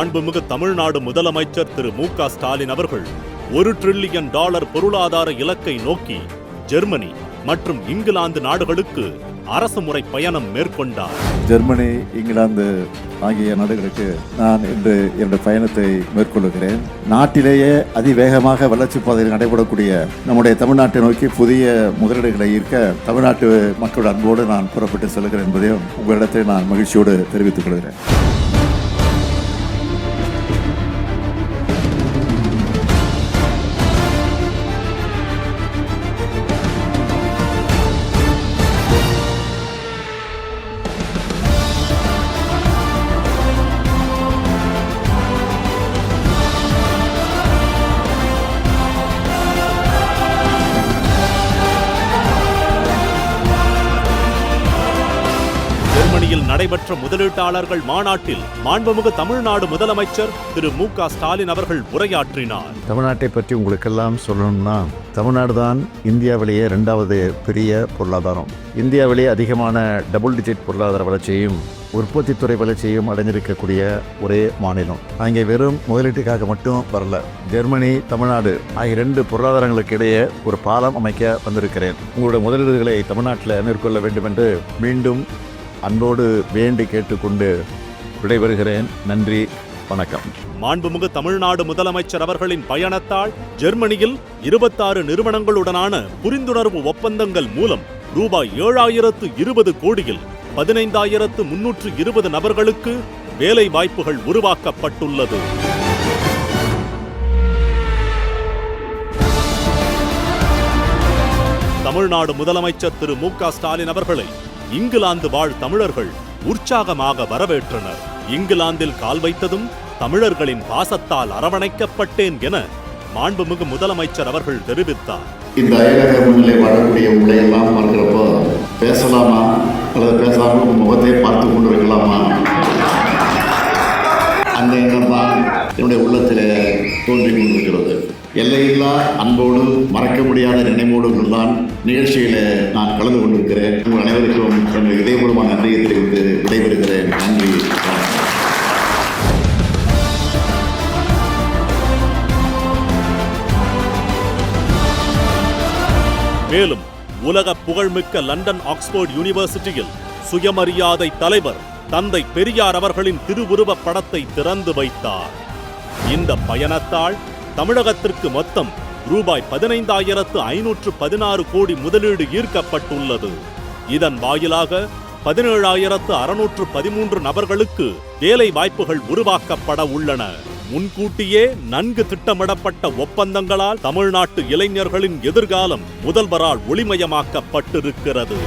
மாண்புமிகு தமிழ்நாடு முதலமைச்சர் திரு மு க ஸ்டாலின் அவர்கள் ஒரு டிரில்லியன் டாலர் பொருளாதார இலக்கை நோக்கி ஜெர்மனி மற்றும் இங்கிலாந்து நாடுகளுக்கு அரசு முறை பயணம் மேற்கொண்டார். ஜெர்மனி இங்கிலாந்து ஆகிய நாடுகளுக்கு நான் இன்று என்னுடைய பயணத்தை மேற்கொள்ளுகிறேன். நாட்டிலேயே அதிவேகமாக வளர்ச்சி பாதையில் நடைபெறக்கூடிய நம்முடைய தமிழ்நாட்டை நோக்கி புதிய முதலீடுகளை ஈர்க்க தமிழ்நாட்டு மக்களோட அன்போடு நான் புறப்பட்டு செல்கிறேன் என்பதையும் உங்களிடத்தில் நான் மகிழ்ச்சியோடு தெரிவித்துக் கொள்கிறேன். நடைபெற்ற முதலீட்டாளர்கள் மாநாட்டில் மாண்புமிகு தமிழ்நாடு முதலமைச்சர் திரு மு க ஸ்டாலின் அவர்கள் உரையாற்றினார். தமிழ்நாட்டை பற்றி உங்களுக்கெல்லாம் சொல்லணும்னா தமிழ்நாடு தான் இந்தியாவிலேயே ரெண்டாவது பெரிய பொருளாதாரம். இந்தியாவிலேயே அதிகமான டபுள் டிஜிட் பொருளாதார வளர்ச்சியையும் உற்பத்தி துறை வளர்ச்சியையும் அடைஞ்சிருக்கக்கூடிய ஒரே மாநிலம். அங்கே வெறும் முதலீட்டுக்காக மட்டும் வரல. ஜெர்மனி தமிழ்நாடு ஆகிய இரண்டு பொருளாதாரங்களுக்கு இடையே ஒரு பாலம் அமைக்க வந்திருக்கிறேன். உங்களுடைய முதலீடுகளை தமிழ்நாட்டில் மேற்கொள்ள வேண்டும் என்று மீண்டும் அன்போடு வேண்டி கேட்டுக்கொண்டு விடைபெறுகிறேன். நன்றி வணக்கம். மாண்புமிகு தமிழ்நாடு முதலமைச்சர் அவர்களின் பயணத்தால் ஜெர்மனியில் இருபத்தாறு நிறுவனங்களுடனான புரிந்துணர்வு ஒப்பந்தங்கள் மூலம் ரூபாய் ஏழாயிரத்து இருபது கோடியில் பதினைந்தாயிரத்து முன்னூற்று இருபது நபர்களுக்கு வேலை வாய்ப்புகள் உருவாக்கப்பட்டுள்ளது. தமிழ்நாடு முதலமைச்சர் திரு மு க ஸ்டாலின் அவர்களை இங்கிலாந்து வாழ் தமிழர்கள் உற்சாகமாக வரவேற்றனர். இங்கிலாந்தில் கால் வைத்ததும் தமிழர்களின் பாசத்தால் அரவணைக்கப்பட்டேன் என மாண்புமிகு முதலமைச்சர் அவர்கள் தெரிவித்தார். இந்த அயலக முன்னிலை வரக்கூடிய உங்களை எல்லாம் பார்க்கிறப்போ பேசலாமா? அல்லது பேசாமல் உங்கள் முகத்தை பார்த்து கொண்டு இருக்கலாமா அந்த எண்ணம் தான் என்னுடைய உள்ளத்தில் தோன்றி கொண்டிருக்கிறது. எல்லையில்லா அன்போடு மறக்க முடியாத நினைவோடு தான் நிகழ்ச்சியில் நான் கலந்து கொண்டிருக்கிறேன். உங்கள் அனைவருக்கும் என்னுடைய இதயபூர்வமான நன்றியை தெரிவித்து விடைபெறுகிறேன். நன்றி. மேலும் உலக புகழ்மிக்க லண்டன் ஆக்ஸ்போர்ட் யூனிவர்சிட்டியில் சுயமரியாதை தலைவர் தந்தை பெரியார் அவர்களின் திருவுருவப் படத்தை திறந்து வைத்தார். இந்த பயணத்தால் தமிழகத்திற்கு மொத்தம் ரூபாய் பதினைந்தாயிரத்து ஐநூற்று பதினாறு கோடி முதலீடு ஈர்க்கப்பட்டுள்ளது. இதன் வாயிலாக பதினேழாயிரத்து அறுநூற்று பதிமூன்று நபர்களுக்கு வேலை வாய்ப்புகள் உருவாக்கப்பட உள்ளன. முன்கூட்டியே நன்கு திட்டமிடப்பட்ட ஒப்பந்தங்களால் தமிழ்நாட்டு இளைஞர்களின் எதிர்காலம் முதல்வரால் ஒளிமயமாக்கப்பட்டிருக்கிறது.